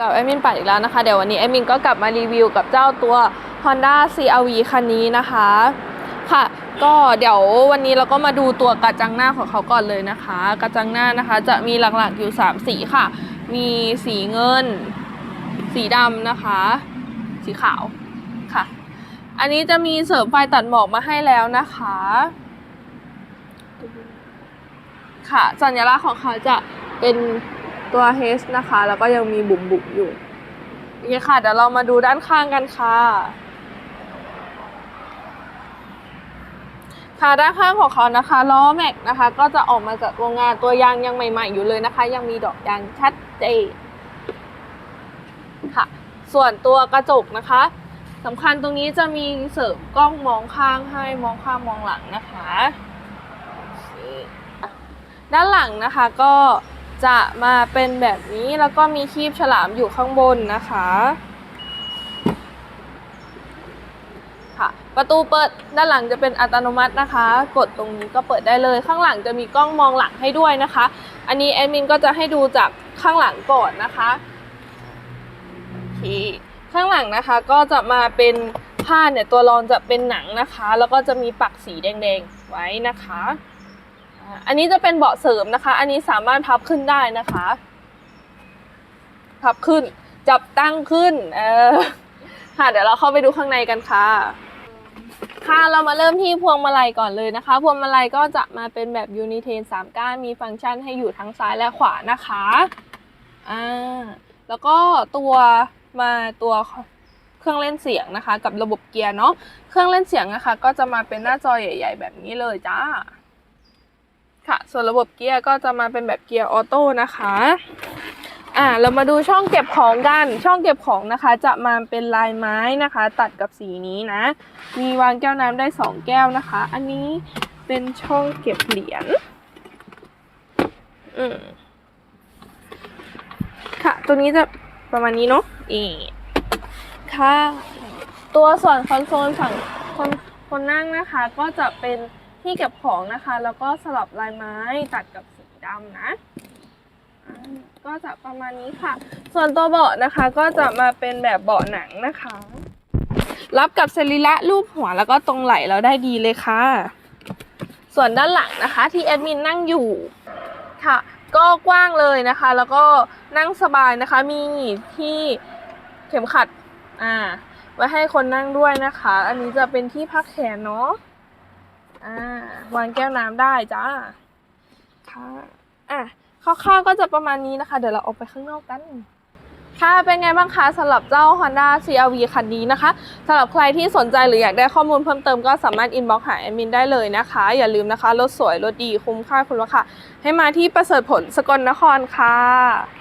กับแอดมินปัดอีกแล้วนะคะ เดี๋ยววันนี้แอดมินก็กลับมารีวิวกับเจ้าตัว Honda CRV คันนี้นะคะ ค่ะ ก็เดี๋ยววันนี้เราก็มาดูตัวกระจังหน้าของเขาก่อนเลยนะคะ กระจังหน้านะคะ จะมีหลักๆอยู่ 3 สีค่ะ มีสีเงิน สีดำนะคะ สีขาวค่ะ อันนี้จะมีเสริมไฟตัดหมอกมาให้แล้วนะคะค่ะสัญลักษณ์ของเขาจะเป็น ตัว H นะคะ แล้วก็ยังมีบุ๋มบุ๋มอยู่โอเคค่ะ เดี๋ยวเรามาดูด้านข้างกันค่ะ ค่ะด้านข้างของเขานะคะล้อแม็กนะคะ ก็จะออกมาจากโรงงานตัวยางยังใหม่ ๆ อยู่เลยนะคะ ยังมีดอกยางชัดเจนค่ะ ส่วนตัวกระจกนะคะสำคัญตรงนี้จะมีเสริมกล้องมองข้างให้มองข้างมองหลังนะคะ ด้านหลังนะคะก็ จะมาเป็นแบบนี้แล้วก็มีคีบฉลามอยู่ข้างบนนะคะค่ะประตูเปิดด้านหลังจะเป็นอัตโนมัตินะคะ กดตรงนี้ก็เปิดได้เลย ข้างหลังจะมีกล้องมองหลังให้ด้วยนะคะ อันนี้แอดมินก็จะให้ดูจากข้างหลังก่อนนะคะโอเคข้างหลังนะคะก็จะมาเป็นผ้าเนี่ยตัวรองจะเป็นหนังนะคะ แล้วก็จะมีปักสีแดงๆไว้นะคะ อันนี้จะเป็นเบาะเสริมนะคะ อันนี้สามารถพับขึ้นได้นะคะ พับขึ้น จับตั้งขึ้น เออ ค่ะ เดี๋ยวเราเข้าไปดูข้างในกันค่ะ ค่ะเรามาเริ่มที่พวงมาลัยก่อนเลยนะคะ พวงมาลัยก็จะมาเป็นแบบยูนิเทน3ก้านมีฟังก์ชันให้อยู่ทั้งซ้ายและขวานะคะ อ่า แล้วก็ตัวมาตัวเครื่องเล่นเสียงนะคะ กับระบบเกียร์เนาะ เครื่องเล่นเสียงนะคะ ก็จะมาเป็นหน้าจอใหญ่ ๆ แบบนี้เลยจ้า ค่ะ ส่วนระบบเกียร์ก็จะมาเป็นแบบเกียร์ออโต้นะคะอ่าเรามาดูช่องเก็บของกัน ช่องเก็บของนะคะ จะมาเป็นลายไม้นะคะ ตัดกับสีนี้นะ มีวางแก้วน้ำได้สองแก้วนะคะ อันนี้เป็นช่องเก็บเหรียญอืมค่ะ ตัวนี้จะประมาณนี้เนาะอีค่ะ ตัวส่วนคอนโซลฝั่งคนคนนั่งนะคะ ก็จะเป็น ที่เก็บของนะคะ แล้วก็สลับลายไม้ตัดกับสีดำนะก็จะประมาณนี้ค่ะ ส่วนตัวเบาะนะคะก็จะมาเป็นแบบเบาะหนังนะคะ รับกับสรีระรูปหัวแล้วก็ตรงไหล่เราได้ดีเลยค่ะ ส่วนด้านหลังนะคะที่แอดมินนั่งอยู่ค่ะ ก็กว้างเลยนะคะ แล้วก็นั่งสบายนะคะ มีที่เข็มขัดอ่าไว้ให้คนนั่งด้วยนะคะ อันนี้จะเป็นที่พักแขนเนาะ อ่าวางแก้วน้ำได้จ้าค่ะอะคร่าวๆก็จะประมาณนี้นะคะ เดี๋ยวเราออกไปข้างนอกกัน ค่ะเป็นไงบ้างคะสำหรับเจ้า Honda CRV คันนี้นะคะสำหรับใครที่สนใจหรืออยากได้ข้อมูลเพิ่มเติมก็สามารถอินบ็อกหาแอดมินได้เลยนะคะ อย่าลืมนะคะ รถสวย รถดีคุ้มค่าคุณราคาให้มาที่ประเสริฐผลสกลนครค่ะ